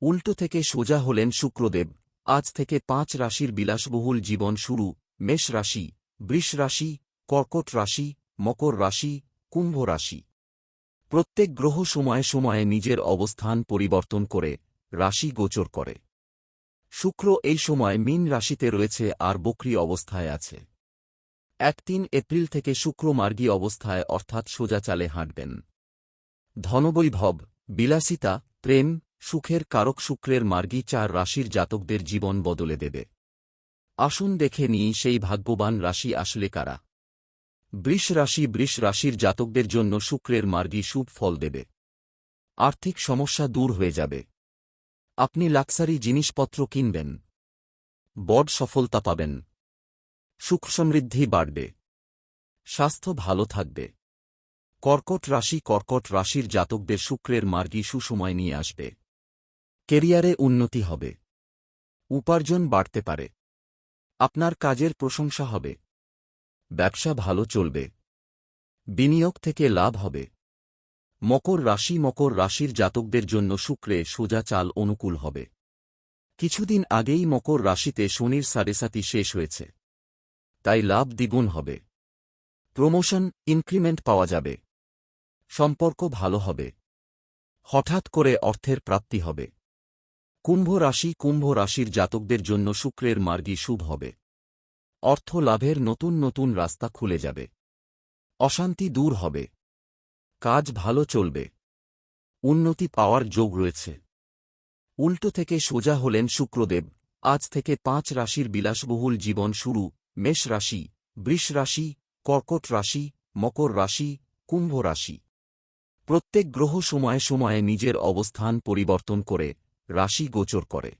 উল্টো থেকে সোজা হলেন শুক্রদেব। আজ থেকে পাঁচ রাশির বিলাসবহুল জীবন শুরু, মেষ রাশি, বৃষ রাশি, কর্কট রাশি, মকর রাশি, কুম্ভ রাশি। প্রত্যেক গ্রহ সময়ে সময়ে নিজের অবস্থান পরিবর্তন করে, রাশি গোচর করে। শুক্র এই সময় মীন রাশিতে রয়েছে আর বক্রি অবস্থায় আছে। এক তিন এপ্রিল থেকে শুক্র মার্গী অবস্থায় অর্থাৎ সোজা চালে হাঁটবেন। ধনবৈভব, বিলাসিতা, প্রেম সুখের কারক শুক্রের মার্গী চার রাশির জাতকদের জীবন বদলে দেবে। আসুন দেখে নিই সেই ভাগ্যবান রাশি আসলে কারা। বৃষ রাশি বৃষ রাশির জাতকদের জন্য শুক্রের মার্গী শুভ ফল দেবে। আর্থিক সমস্যা দূর হয়ে যাবে। আপনি লাক্সারি জিনিসপত্র কিনবেন। বড় সফলতা পাবেন। সুখ সমৃদ্ধি বাড়বে। স্বাস্থ্য ভালো থাকবে। কর্কট রাশি কর্কট রাশির জাতকদের শুক্রের মার্গী সুসময় নিয়ে আসবে। কেরিয়ারে উন্নতি হবে। উপার্জন বাড়তে পারে। আপনার কাজের প্রশংসা হবে। ব্যবসা ভালো চলবে। বিনিয়োগ থেকে লাভ হবে। মকর রাশি মকর রাশির জাতকদের জন্য শুক্রে সোজা চাল অনুকূল হবে। কিছুদিন আগেই মকর রাশিতে শনির সাড়েসাতি শেষ হয়েছে। তাই লাভ দ্বিগুণ হবে। প্রমোশন, ইনক্রিমেন্ট পাওয়া যাবে। সম্পর্ক ভালো হবে। হঠাৎ করে অর্থের প্রাপ্তি হবে। কুম্ভ রাশি কুম্ভ রাশির জাতকদের জন্য শুক্রের মার্গী শুভ হবে। অর্থ লাভের নতুন নতুন রাস্তা খুলে যাবে। অশান্তি দূর হবে। কাজ ভালো চলবে। উন্নতি পাওয়ার যোগ রয়েছে। উল্টো থেকে সোজা হলেন শুক্রদেব। আজ থেকে পাঁচ রাশির বিলাসবহুল জীবন শুরু। মেষ রাশি, বৃষ রাশি, কর্কট রাশি, মকর রাশি, কুম্ভ রাশি। প্রত্যেক গ্রহ সময়ে সময়ে নিজের অবস্থান পরিবর্তন করে রাশি গোচর করে।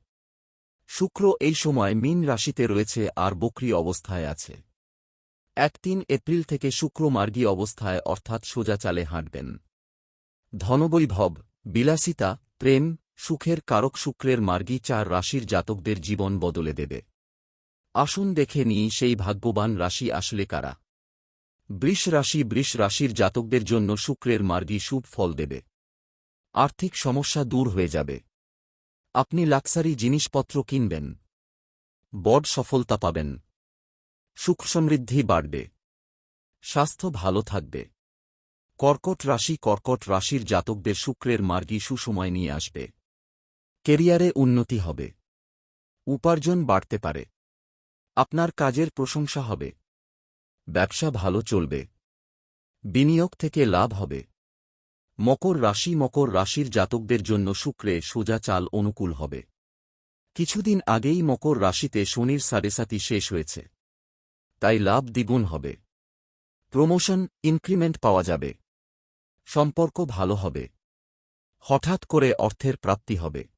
শুক্র এই সময় মীন রাশিতে রয়েছে আর বক্রি অবস্থায় আছে। এক তিন এপ্রিল থেকে শুক্র মার্গী অবস্থায় অর্থাৎ সোজা চালে হাঁটবেন। ধনবৈভব, বিলাসিতা, প্রেম, সুখের কারক শুক্রের মার্গী চার রাশির জাতকদের জীবন বদলে দেবে। আসুন দেখে নিই সেই ভাগ্যবান রাশি আসলে কারা। বৃষ রাশি বৃষ রাশির জাতকদের জন্য শুক্রের মার্গী শুভ ফল দেবে। আর্থিক সমস্যা দূর হয়ে যাবে। আপনি লাক্সারি জিনিসপত্র কিনবেন। বড় সফলতা পাবেন। সুখ সমৃদ্ধি বাড়বে। স্বাস্থ্য ভালো থাকবে। কর্কট রাশি কর্কট রাশির জাতকদের শুক্রের মার্গী সুসময় নিয়ে আসবে। কেরিয়ারে উন্নতি হবে। উপার্জন বাড়তে পারে। আপনার কাজের প্রশংসা হবে। ব্যবসা ভালো চলবে। বিনিয়োগ থেকে লাভ হবে। মকর রাশি মকর রাশির জাতকদের জন্য শুক্রে সোজা চাল অনুকূল হবে। কিছুদিন আগেই মকর রাশিতে শনির সাড়েসাতি শেষ হয়েছে। তাই লাভ দ্বিগুণ হবে। প্রমোশন, ইনক্রিমেন্ট পাওয়া যাবে। সম্পর্ক ভালো হবে। হঠাৎ করে অর্থের প্রাপ্তি হবে।